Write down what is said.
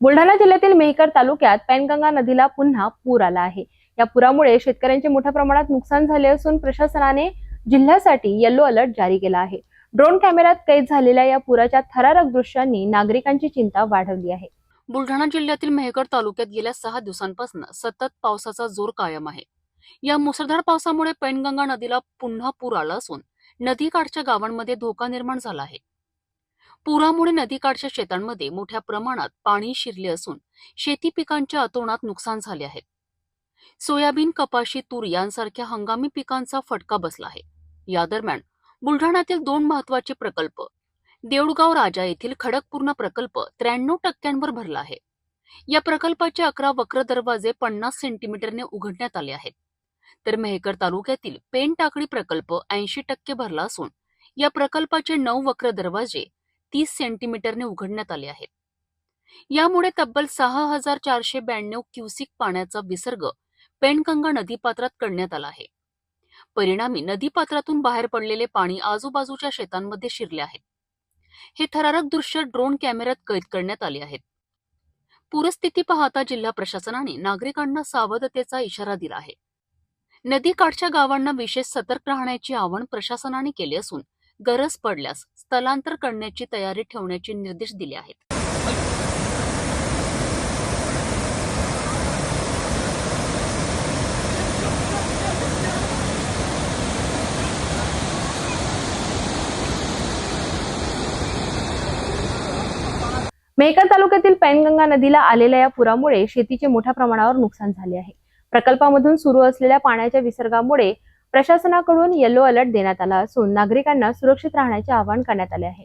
बुलढाणा जिल्ह्यातील मेहकर तालुक्यात पैनगंगा नदीला पुन्हा पूर आला आहे. या पुरामुळे शेतकऱ्यांचे मोठ्या प्रमाणात नुकसान झाले असून प्रशासनाने जिल्ह्यासाठी येलो अलर्ट जारी केला आहे. ड्रोन कॅमेऱ्यात कैद झालेल्या या पुराच्या थरारक दृश्यांनी नागरिकांची चिंता वाढवली आहे. बुलढाणा जिल्ह्यातील मेहकर तालुक्यात गेल्या सहा दिवसांपासून सतत पावसाचा जोर कायम आहे. या मुसळधार पावसामुळे पैनगंगा नदीला पुन्हा पूर आला असून नदीकाठच्या गावांमध्ये धोका निर्माण झाला आहे. पुरामुळे नदीकाठच्या शेतांमध्ये मोठ्या प्रमाणात पाणी शिरले असून शेती पिकांच्या अतोनात नुकसान झाले आहे. सोयाबीन कपाशी तूर यांसारख्या हंगामी पिकांचा फटका बसला आहे. या दरम्यान बुलढाण्यातील दोन महत्त्वाचे प्रकल्प देऊळगाव राजा येथील खडकपूर्ण प्रकल्प त्र्याण्णव टक्क्यांवर भरला आहे. या प्रकल्पाचे अकरा वक्र दरवाजे पन्नास सेंटीमीटरने उघडण्यात आले आहेत. तर मेहकर तालुक्यातील पेन टाकडी प्रकल्प ऐंशी टक्के भरला असून या प्रकल्पाचे नऊ वक्र दरवाजे तीस सेंटीमीटरने उघडण्यात आले आहेत. यामुळे तब्बल सहा हजार चारशे ब्याण्णव क्युसिक पाण्याचा विसर्ग पेनगंगा नदीपात्रात करण्यात आला आहे. परिणामी नदीपात्रातून बाहेर पडलेले पाणी आजूबाजूच्या शेतांमध्ये शिरले आहे. हे थरारक दृश्य ड्रोन कॅमेऱ्यात कैद करण्यात आले आहेत. पूरस्थिती पाहता जिल्हा प्रशासनाने नागरिकांना सावधतेचा इशारा दिला आहे. नदीकाठच्या गावांना विशेष सतर्क राहण्याचे आवाहन प्रशासनाने केले असून गरज पडल्यास स्थलांतर करण्याची तयारी ठेवण्याचे निर्देश दिले आहेत. मेहकर तालुक्यातील पैनगंगा नदीला आलेल्या या पुरामुळे शेतीचे मोठ्या प्रमाणावर नुकसान झाले आहे. प्रकल्पामधून सुरू असलेल्या पाण्याच्या विसर्गामुळे प्रशासनाकडून येलो अलर्ट देण्यात आला असून नागरिकांना सुरक्षित राहण्याचे आवाहन करण्यात आले आहे.